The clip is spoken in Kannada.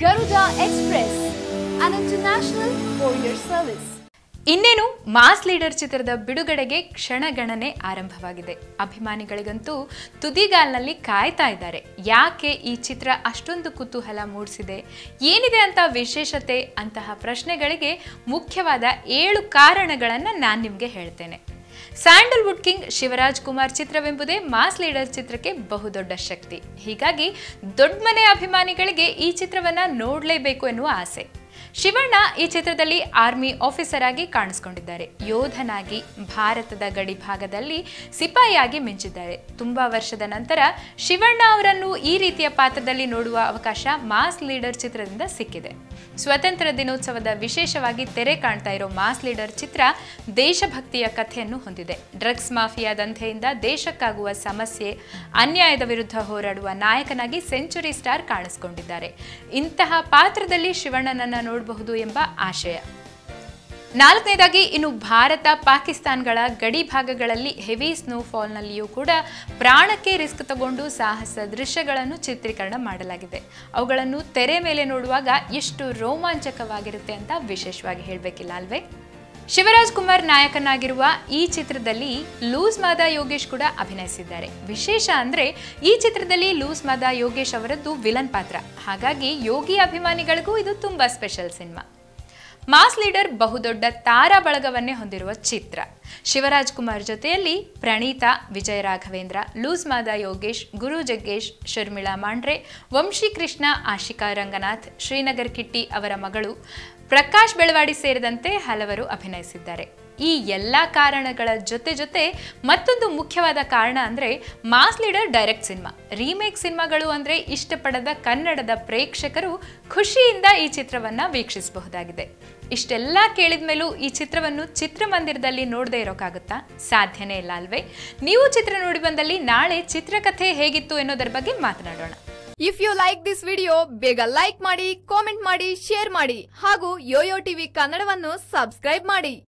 Express, an international courier service. ಇನ್ನೇನು ಮಾಸ್ ಲೀಡರ್ ಚಿತ್ರದ ಬಿಡುಗಡೆಗೆ ಕ್ಷಣಗಣನೆ ಆರಂಭವಾಗಿದೆ. ಅಭಿಮಾನಿಗಳಿಗಂತೂ ತುದಿಗಾಲ್ನಲ್ಲಿ ಕಾಯ್ತಾ ಇದ್ದಾರೆ. ಯಾಕೆ ಈ ಚಿತ್ರ ಅಷ್ಟೊಂದು ಕುತೂಹಲ ಮೂಡಿಸಿದೆ? ಏನಿದೆ ಅಂತ ವಿಶೇಷತೆ? ಅಂತಹ ಪ್ರಶ್ನೆಗಳಿಗೆ ಮುಖ್ಯವಾದ ಏಳು ಕಾರಣಗಳನ್ನು ನಾನು ನಿಮಗೆ ಹೇಳ್ತೇನೆ. ಸ್ಯಾಂಡಲ್ವುಡ್ ಕಿಂಗ್ ಶಿವರಾಜ್ ಕುಮಾರ್ ಚಿತ್ರವೆಂಬುದೇ ಮಾಸ್ ಲೀಡರ್ ಚಿತ್ರಕ್ಕೆ ಬಹುದೊಡ್ಡ ಶಕ್ತಿ. ಹೀಗಾಗಿ ದೊಡ್ಡ ಮನೆ ಅಭಿಮಾನಿಗಳಿಗೆ ಈ ಚಿತ್ರವನ್ನ ನೋಡಲೇಬೇಕು ಎನ್ನುವ ಆಸೆ. ಶಿವಣ್ಣ ಈ ಚಿತ್ರದಲ್ಲಿ ಆರ್ಮಿ ಆಫೀಸರ್ ಆಗಿ ಕಾಣಿಸ್ಕೊಂಡಿದ್ದಾರೆ. ಯೋಧನಾಗಿ ಭಾರತದ ಗಡಿ ಭಾಗದಲ್ಲಿ ಸಿಪಾಯಿಯಾಗಿ ಮಿಂಚಿದ್ದಾರೆ. ತುಂಬಾ ವರ್ಷದ ನಂತರ ಶಿವಣ್ಣ ಅವರನ್ನು ಈ ರೀತಿಯ ಪಾತ್ರದಲ್ಲಿ ನೋಡುವ ಅವಕಾಶ ಮಾಸ್ ಲೀಡರ್ ಚಿತ್ರದಿಂದ ಸಿಕ್ಕಿದೆ. ಸ್ವತಂತ್ರ ದಿನೋತ್ಸವದ ವಿಶೇಷವಾಗಿ ತೆರೆ ಕಾಣ್ತಾ ಇರೋ ಮಾಸ್ ಲೀಡರ್ ಚಿತ್ರ ದೇಶಭಕ್ತಿಯ ಕಥೆಯನ್ನು ಹೊಂದಿದೆ. ಡ್ರಗ್ಸ್ ಮಾಫಿಯಾ ದಂಧೆಯಿಂದ ದೇಶಕ್ಕಾಗುವ ಸಮಸ್ಯೆ, ಅನ್ಯಾಯದ ವಿರುದ್ಧ ಹೋರಾಡುವ ನಾಯಕನಾಗಿ ಸೆಂಚುರಿ ಸ್ಟಾರ್ ಕಾಣಿಸಿಕೊಂಡಿದ್ದಾರೆ. ಇಂತಹ ಪಾತ್ರದಲ್ಲಿ ಶಿವಣ್ಣನನ್ನ ನೋಡಬಹುದು ಎಂಬ ಆಶಯ. ನಾಲ್ಕನೇದಾಗಿ, ಇನ್ನು ಭಾರತ, ಪಾಕಿಸ್ತಾನ್ಗಳ ಗಡಿ ಭಾಗಗಳಲ್ಲಿ ಹೆವಿ ಸ್ನೋಫಾಲ್ನಲ್ಲಿಯೂ ಕೂಡ ಪ್ರಾಣಕ್ಕೆ ರಿಸ್ಕ್ ತಗೊಂಡು ಸಾಹಸ ದೃಶ್ಯಗಳನ್ನು ಚಿತ್ರೀಕರಣ ಮಾಡಲಾಗಿದೆ. ಅವುಗಳನ್ನು ತೆರೆ ಮೇಲೆ ನೋಡುವಾಗ ಎಷ್ಟು ರೋಮಾಂಚಕವಾಗಿರುತ್ತೆ ಅಂತ ವಿಶೇಷವಾಗಿ ಹೇಳಬೇಕಿಲ್ಲ ಅಲ್ವೇ? ಶಿವರಾಜ್ ಕುಮಾರ್ ನಾಯಕನಾಗಿರುವ ಈ ಚಿತ್ರದಲ್ಲಿ ಲೂಸ್ ಮಾದ ಯೋಗೇಶ್ ಕೂಡ ಅಭಿನಯಿಸಿದ್ದಾರೆ. ವಿಶೇಷ ಅಂದ್ರೆ ಈ ಚಿತ್ರದಲ್ಲಿ ಲೂಸ್ ಮಾದ ಯೋಗೇಶ್ ಅವರದ್ದು ವಿಲನ್ ಪಾತ್ರ. ಹಾಗಾಗಿ ಯೋಗಿ ಅಭಿಮಾನಿಗಳಿಗೂ ಇದು ತುಂಬಾ ಸ್ಪೆಷಲ್ ಸಿನಿಮಾ ಮಾಸ್ ಲೀಡರ್ ಬಹುದೊಡ್ಡ ತಾರಾ ಬಳಗವನ್ನೇ ಹೊಂದಿರುವ ಚಿತ್ರ. ಶಿವರಾಜ್ ಕುಮಾರ್ ಜೊತೆಯಲ್ಲಿ ಪ್ರಣೀತಾ, ವಿಜಯ ರಾಘವೇಂದ್ರ, ಲೂಸ್ ಮಾದ ಯೋಗೇಶ್, ಗುರು ಜಗ್ಗೇಶ್, ಶರ್ಮಿಳಾ ಮಾಂಡ್ರೆ, ವಂಶಿ ಕೃಷ್ಣ, ಆಶಿಕಾ ರಂಗನಾಥ್, ಶ್ರೀನಗರ್ ಕಿಟ್ಟಿ ಅವರ ಮಗಳು ಪ್ರಕಾಶ್ ಬೆಳವಾಡಿ ಸೇರಿದಂತೆ ಹಲವರು ಅಭಿನಯಿಸಿದ್ದಾರೆ. ಈ ಎಲ್ಲ ಕಾರಣಗಳ ಜೊತೆ ಜೊತೆ ಮತ್ತೊಂದು ಮುಖ್ಯವಾದ ಕಾರಣ ಅಂದರೆ Mass Leader direct cinema remake ಸಿನಿಮಾಗಳು ಅಂದರೆ ಇಷ್ಟಪಡದ ಕನ್ನಡದ ಪ್ರೇಕ್ಷಕರು ಖುಷಿಯಿಂದ ಈ ಚಿತ್ರವನ್ನು ವೀಕ್ಷಿಸಬಹುದಾಗಿದೆ. ಇಷ್ಟೆಲ್ಲ ಕೇಳಿದ ಮೇಲೂ ಈ ಚಿತ್ರವನ್ನು ಚಿತ್ರಮಂದಿರದಲ್ಲಿ ನೋಡದೇ ಇರೋಕ್ಕಾಗುತ್ತಾ ಸಾಧ್ಯನೇ ಇಲ್ಲ ಅಲ್ವೇ? ನೀವು ಚಿತ್ರ ನೋಡಿ ಬಂದಲ್ಲಿ ನಾಳೆ ಚಿತ್ರಕಥೆ ಹೇಗಿತ್ತು ಎನ್ನೋದರ ಬಗ್ಗೆ ಮಾತನಾಡೋಣ. If you like this video ಬೇಗ ಲೈಕ್ ಮಾಡಿ ಕಾಮೆಂಟ್ ಮಾಡಿ ಶೇರ್ ಮಾಡಿ ಹಾಗೂ ಯೋಯೋ ಟಿವಿ ಕನ್ನಡವನ್ನು ಸಬ್ಸ್ಕ್ರೈಬ್ ಮಾಡಿ.